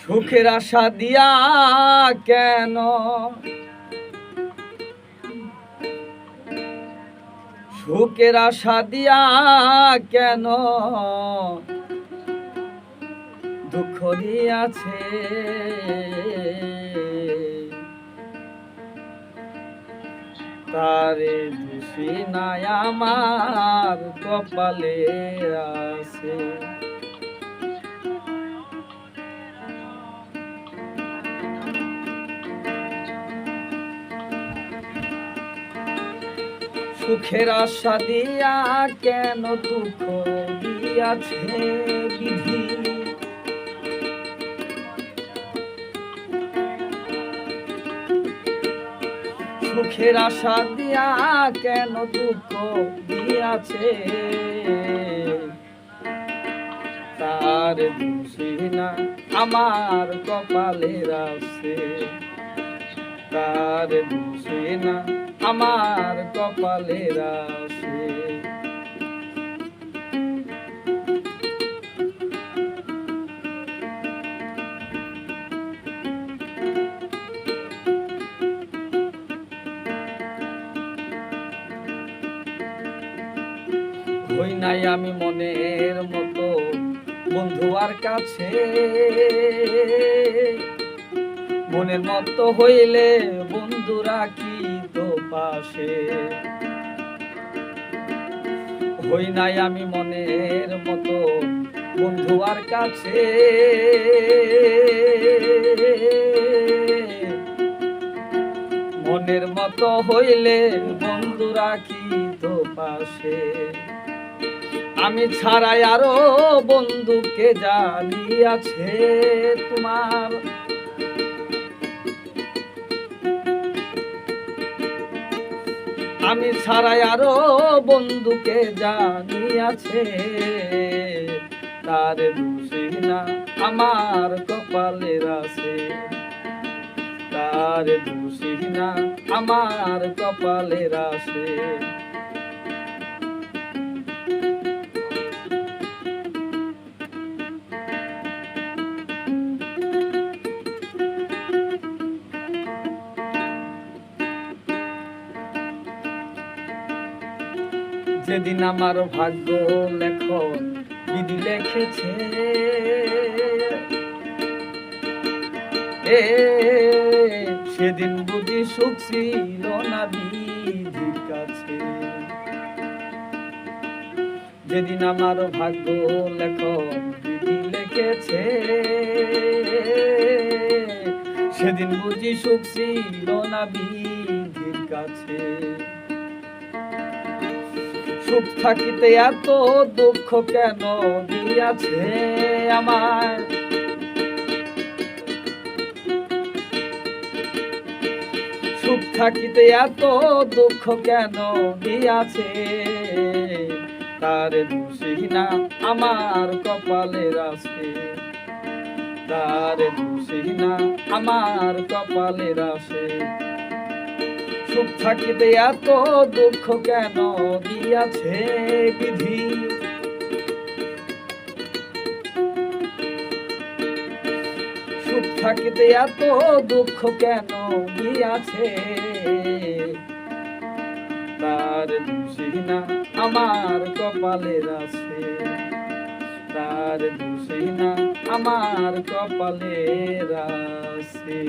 সুখের আশা দিয়া কেন? সুখের আশা দিয়া কেন? দুঃখ দিয়াছে। তারে নাই আমার কপালে আছে। সুখের আশা দিয়া কেন দুঃখ দিয়াছে বিধি? সুখের আশা দিয়া কেন দুঃখ দিয়াছে? তার বুঝি না আমার কপালের আছে। তার বুঝি না আমার কপালের আছে। হই নাই আমি মনের মতো। বন্ধু আর কাছে মনের মতো হইলে বন্ধুরা কি তো পাশে? হই নাই আমি মনের মতো বন্ধু আর কাছে। মনের মতো হইলে বন্ধুরা কি তো পাশে? আমি ছাড়াই আরও বন্ধুকে জানিয়াছে তোমার। আমি ছাড়াই আরও বন্ধুকে জানিয়াছে, তার দোষী না আমার কপালের আছে। তার দোষী না আমার কপালের আছে। যেদিন আমার ভাগ্য লেখন বিধি লেখেছে। এ, সেদিন বুঝি সুখ ছিল না বিধির কাছে। যেদিন আমার ভাগ্য লেখন বিধি লেখেছে, সেদিন বুঝি সুখ ছিল না বিধির কাছে। সুখ থাকিতে এত দুঃখ কেন দিয়াছে আমার সুখ থাকিতে এত দুঃখ কেন দিয়াছে? তার না আমার কপালের আছে তার না আমার কপালের আছে সুখ থাকিতে এত দুঃখ কেন দিয়াছে বিধি? থাকিতে এত দুঃখ কেন দিয়াছে? তার দোষী না আমার কপালের আছে। তার দোষী না আমার কপালের আছে।